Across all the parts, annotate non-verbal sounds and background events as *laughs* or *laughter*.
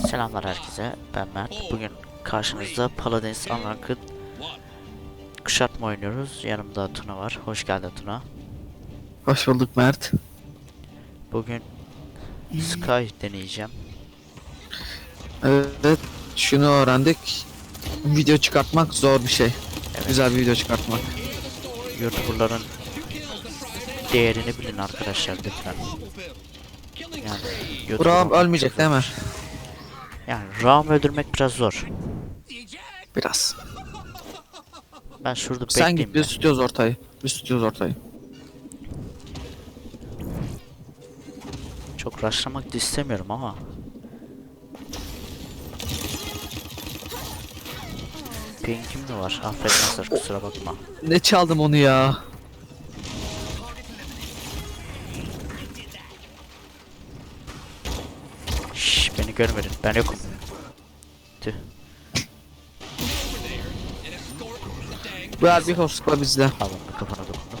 Selamlar herkese. Ben Mert. Bugün karşınızda Paladins Unlocked kuşatma oynuyoruz. Yanımda Tuna var. Hoş geldin Tuna. Hoş bulduk Mert. Bugün Sky deneyeceğim. Evet, şunu öğrendik. Video çıkartmak zor bir şey. Evet. Güzel bir video çıkartmak. YouTuber'ların değerini bilin arkadaşlar lütfen. Yani Buram ölmeyecek değil mi? Yani Ram öldürmek biraz zor. Biraz. Ben şurada Sen bekleyeyim. git biz tutuyoruz ortayı. Biz tutuyoruz ortayı. Çok rushlamak da istemiyorum ama. Pink'im de var. Affetmezler kusura bakma. Ne çaldım onu ya? Şşş beni görmedin. Ben yokum. Tüh. Bu her bir hoskla bizde. Onu kafana dokundu.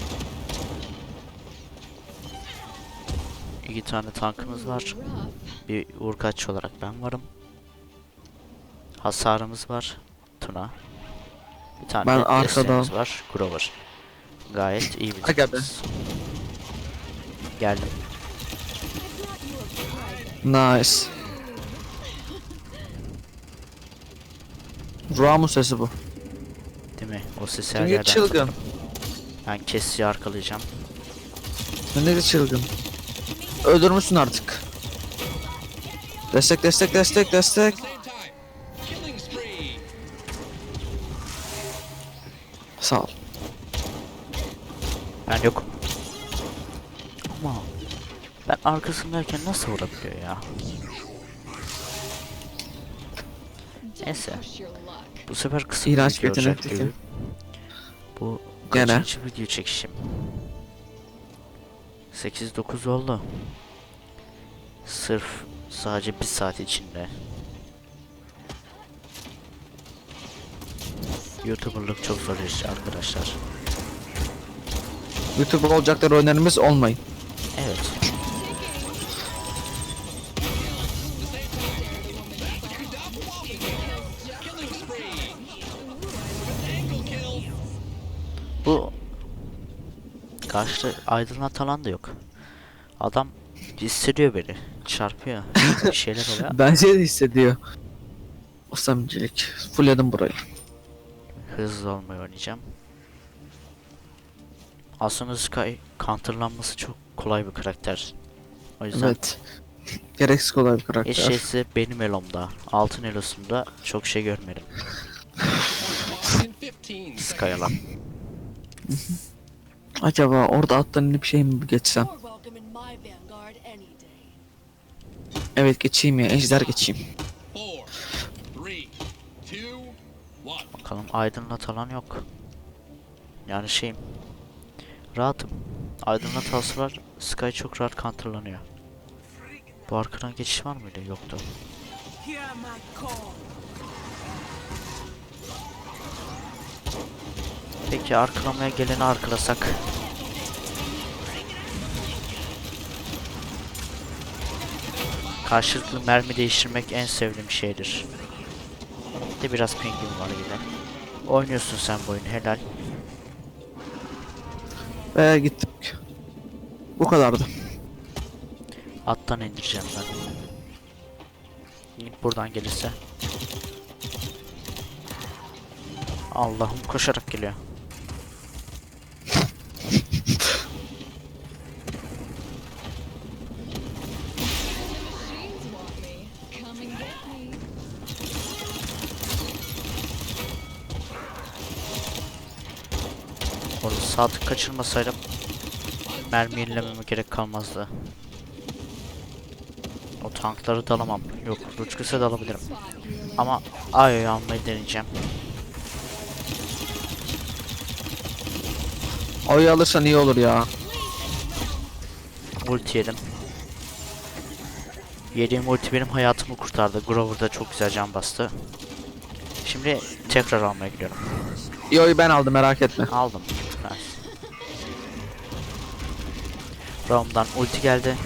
İki tane tankımız var. Bir vurkaç olarak ben varım. Hasarımız var. Tuna. Bir tane Ben de arkada. desteğimiz var. Grover. Gayet iyi bir takımız. Geldim. Nice. Ramu sesi bu. Değil mi? O sesi her Çünkü yerden çılgın. Ben kesici arkalayacağım. Ne de çılgın. Öldürmüşsün artık. Destek destek destek destek. Sağ ol. Ben yokum. Ama ben arkasındayken nasıl vurabiliyor ya? Neyse. Bu sefer kısa İğrenç bir bir video olacak gibi. Bu Gene. kaçıncı video çekişim? 8-9 oldu. Sırf sadece bir saat içinde. YouTuber'lık çok zor iş arkadaşlar. YouTube olacaklar oyunlarımız olmayın. Bu karşı aydınlat alan da yok. Adam hissediyor beni. Çarpıyor. Bir şeyler oluyor. *laughs* Bence de hissediyor. O samimilik. Fullledim burayı. Hızlı olmayı oynayacağım. Aslında Sky counterlanması çok kolay bir karakter. O yüzden Evet. *laughs* Gereksiz kolay bir karakter. Şeyse benim elomda, altın elosunda çok şey görmedim. *laughs* Sky'alan. Acaba orada alttan inip şey mi geçsem? Evet geçeyim ya. Ejder geçeyim. Bakalım aydınlat alan yok. Yani şeyim. Rahatım. Aydınlat alsalar Sky çok rahat counterlanıyor. Bu arkadan geçiş var mıydı? Yoktu. Peki arkalamaya geleni arkalasak. Karşılıklı mermi değiştirmek en sevdiğim şeydir. De biraz pingim var gibi. Oynuyorsun sen bu oyunu helal. Ve gittik. Bu kadardı. Attan indireceğim ben. İlk buradan gelirse. Allah'ım koşarak geliyor. Orada saat kaçırmasaydım mermi yenilememe gerek kalmazdı. O tankları da alamam. Yok, Ruçkıs'ı da alabilirim. Ama Ayo'yu almayı deneyeceğim. Oyu alırsan iyi olur ya. Ulti yedim. Yediğim ulti benim hayatımı kurtardı. Grover da çok güzel can bastı. Şimdi tekrar almaya gidiyorum. Yo'yu ben aldım merak etme. Aldım. Roam'dan ulti geldi.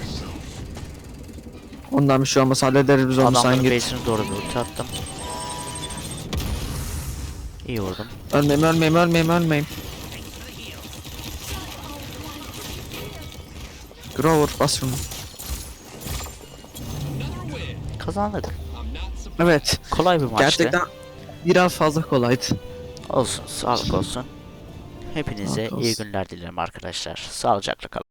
Ondan bir şey olmaz hallederiz biz onu sen Adamların git. base'ine doğru bir ulti attım. İyi vurdum. Ölmeyeyim ölmeyeyim ölmeyeyim ölmeyeyim. Grover bas şunu. Kazandık. Evet. Kolay bir maçtı. Gerçekten biraz fazla kolaydı. Olsun, sağlık olsun. Hepinize Sağlık iyi olsun. günler dilerim arkadaşlar. Sağlıcakla kalın.